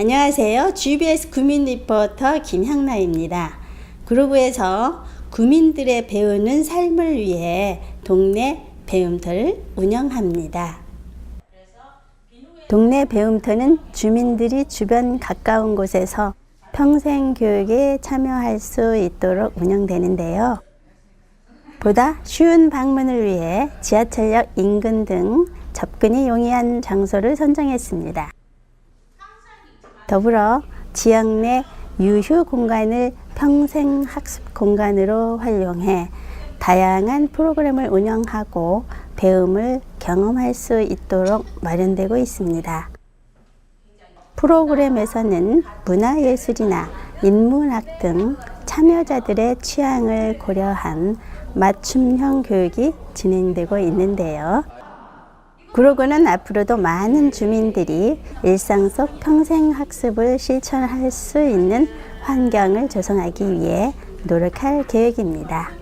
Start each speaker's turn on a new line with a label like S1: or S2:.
S1: 안녕하세요. GBS 구민 리포터 김향나입니다. 그루브에서 구민들의 배우는 삶을 위해 동네 배움터를 운영합니다. 동네 배움터는 주민들이 주변 가까운 곳에서 평생 교육에 참여할 수 있도록 운영되는데요. 보다 쉬운 방문을 위해 지하철역 인근 등 접근이 용이한 장소를 선정했습니다. 더불어 지역 내 유휴 공간을 평생 학습 공간으로 활용해 다양한 프로그램을 운영하고 배움을 경험할 수 있도록 마련되고 있습니다. 프로그램에서는 문화예술이나 인문학 등 참여자들의 취향을 고려한 맞춤형 교육이 진행되고 있는데요. 구로구는 앞으로도 많은 주민들이 일상 속 평생 학습을 실천할 수 있는 환경을 조성하기 위해 노력할 계획입니다.